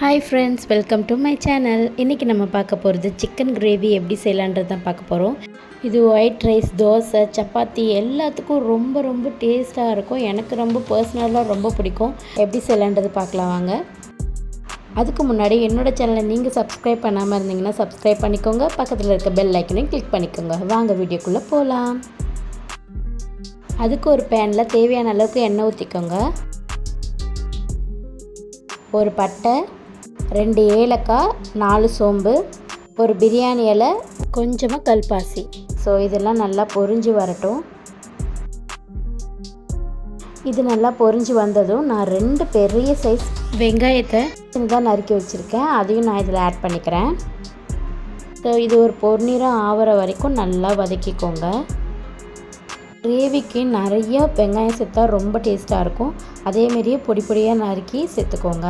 Hi friends welcome to my channel இன்றைக்கி நம்ம பார்க்க போகிறது சிக்கன் கிரேவி எப்படி செய்யலான்றது தான் பார்க்க போகிறோம் இது ஒயிட் ரைஸ் தோசை சப்பாத்தி எல்லாத்துக்கும் ரொம்ப ரொம்ப டேஸ்ட்டாக இருக்கும். எனக்கு ரொம்ப பர்சனலாக ரொம்ப பிடிக்கும். எப்படி செய்யலான்றது பார்க்கலாம் வாங்க. அதுக்கு முன்னாடி என்னோட சேனலை நீங்கள் சப்ஸ்கிரைப் பண்ணாமல் இருந்தீங்கன்னா சப்ஸ்கிரைப் பண்ணிக்கோங்க. பக்கத்தில் இருக்க பெல் ஐக்கனையும் கிளிக் பண்ணிக்கோங்க. வாங்க வீடியோக்குள்ளே போகலாம் அதுக்கு ஒரு பேனில் தேவையான அளவுக்கு எண்ணெய் ஊற்றிக்கோங்க ஒரு பட்டை ரெண்டு ஏலக்காய் நாலு சோம்பு ஒரு பிரியாணி இலை கொஞ்சமாக கல்பாசி. ஸோ இதெல்லாம் நல்லா பொரிஞ்சு வரட்டும். இது நல்லா பொரிஞ்சு வந்ததும் நான் ரெண்டு பெரிய சைஸ் வெங்காயத்தை தான் நறுக்கி வச்சுருக்கேன். அதையும் நான் இதில் ஆட் பண்ணிக்கிறேன். ஸோ இது ஒரு பொன்னிறம் ஆகிற வரைக்கும் நல்லா வதக்கிக்கோங்க. கிரேவிக்கு நிறைய வெங்காயம் சேர்த்தா ரொம்ப டேஸ்ட்டாக இருக்கும். அதேமாரியே பொடி பொடியாக நறுக்கி சேர்த்துக்கோங்க.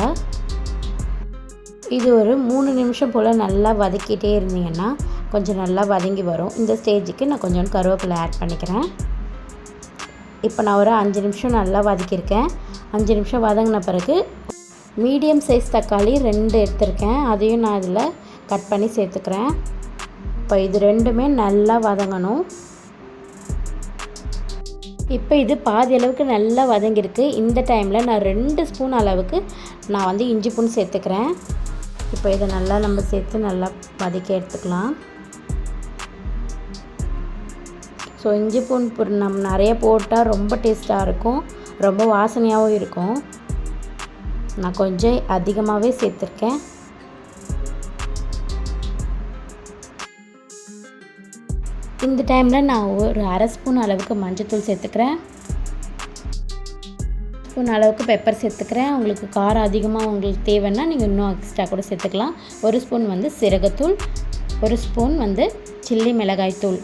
இது ஒரு மூணு நிமிஷம் போல் நல்லா வதக்கிட்டே இருந்தீங்கன்னா கொஞ்சம் நல்லா வதங்கி வரும். இந்த ஸ்டேஜுக்கு நான் கொஞ்சம் கருவேப்பிலை ஆட் பண்ணிக்கிறேன். இப்போ நான் ஒரு அஞ்சு நிமிஷம் நல்லா வதக்கியிருக்கேன். அஞ்சு நிமிஷம் வதங்கின பிறகு மீடியம் சைஸ் தக்காளி ரெண்டு எடுத்திருக்கேன். அதையும் நான் இதில் கட் பண்ணி சேர்த்துக்கிறேன். இப்போ இது ரெண்டுமே நல்லா வதங்கணும். இப்போ இது பாதி அளவுக்கு நல்லா வதங்கியிருக்கு. இந்த டைமில் நான் ரெண்டு ஸ்பூன் அளவுக்கு நான் வந்து இஞ்சி பூண்டு சேர்த்துக்கிறேன். இப்போ இதை நல்லா நம்ம சேர்த்து நல்லா வதக்கி எடுத்துக்கலாம். ஸோ இஞ்சி பூண்டு நம்ம நிறைய போட்டால் ரொம்ப டேஸ்ட்டாக இருக்கும். ரொம்ப வாசனையாகவும் இருக்கும். நான் கொஞ்சம் அதிகமாகவே சேர்த்துருக்கேன். இந்த டைமில் நான் ஒரு அரை ஸ்பூன் அளவுக்கு மஞ்சத்தூள் சேர்த்துக்கிறேன். ஸ்பூன் அளவுக்கு பெப்பர் சேர்த்துக்கிறேன். உங்களுக்கு காரம் அதிகமாக உங்களுக்கு தேவைன்னா நீங்கள் இன்னும் எக்ஸ்ட்ரா கூட சேர்த்துக்கலாம். ஒரு ஸ்பூன் வந்து சீரகத்தூள் ஒரு ஸ்பூன் வந்து சில்லி மிளகாய் தூள்.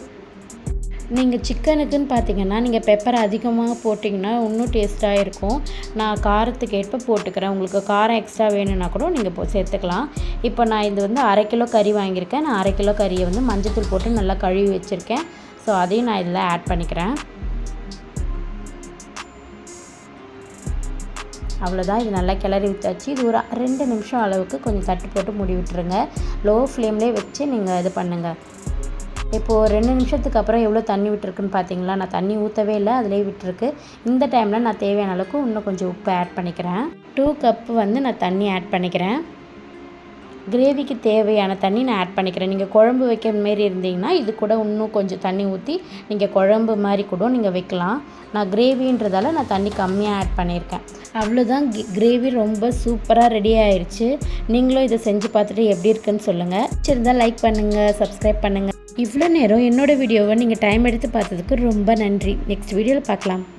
நீங்கள் சிக்கனுக்குன்னு பார்த்தீங்கன்னா நீங்கள் பெப்பர் அதிகமாக போட்டிங்கன்னா இன்னும் டேஸ்ட்டாக இருக்கும். நான் காரத்துக்கு ஏற்ப போட்டுக்கிறேன். உங்களுக்கு காரம் எக்ஸ்ட்ரா வேணும்னா கூட நீங்கள் போ சேர்த்துக்கலாம். இப்போ நான் இது வந்து அரை கிலோ கறி வாங்கியிருக்கேன். நான் அரை கிலோ கறியை வந்து மஞ்சத்தூள் போட்டு நல்லா கழுவி வச்சுருக்கேன். ஸோ அதையும் நான் இதில் ஆட் பண்ணிக்கிறேன். அவ்வளோதான் இது நல்லா கிளறி விட்டாச்சு. இது ஒரு ரெண்டு நிமிஷம் அளவுக்கு கொஞ்சம் தட்டு போட்டு மூடி விட்டுருங்க. லோ ஃப்ளேம்லேயே வச்சு நீங்கள் இது பண்ணுங்கள் இப்போது ரெண்டு நிமிஷத்துக்கு அப்புறம் எவ்வளோ தண்ணி விட்டுருக்குன்னு பார்த்தீங்களா நான் தண்ணி ஊற்றவே இல்லை அதிலே விட்டுருக்கு. இந்த டைமில் நான் தேவையான அளவுக்கு இன்னும் கொஞ்சம் உப்பு ஆட் பண்ணிக்கிறேன். டூ கப்பு வந்து நான் தண்ணி ஆட் பண்ணிக்கிறேன். கிரேவிக்கு தேவையான தண்ணி நான் ஆட் பண்ணிக்கிறேன். நீங்கள் குழம்பு வைக்கிற மாரி இருந்தீங்கன்னா இது கூட இன்னும் கொஞ்சம் தண்ணி ஊற்றி நீங்கள் குழம்பு மாதிரி கூட நீங்கள் வைக்கலாம். நான் கிரேவின்றதால நான் தண்ணி கம்மியாக ஆட் பண்ணியிருக்கேன். அவ்வளோதான் கிரேவி ரொம்ப சூப்பராக ரெடி ஆயிடுச்சு நீங்களும் இதை செஞ்சு பார்த்துட்டு எப்படி இருக்குன்னு சொல்லுங்கள் சரிந்தால் லைக் பண்ணுங்கள் சப்ஸ்கிரைப் பண்ணுங்கள் இவ்வளோ நேரம் என்னோடய வீடியோவை நீங்கள் டைம் எடுத்து பார்த்ததுக்கு ரொம்ப நன்றி. நெக்ஸ்ட் வீடியோவில் பார்க்கலாம்.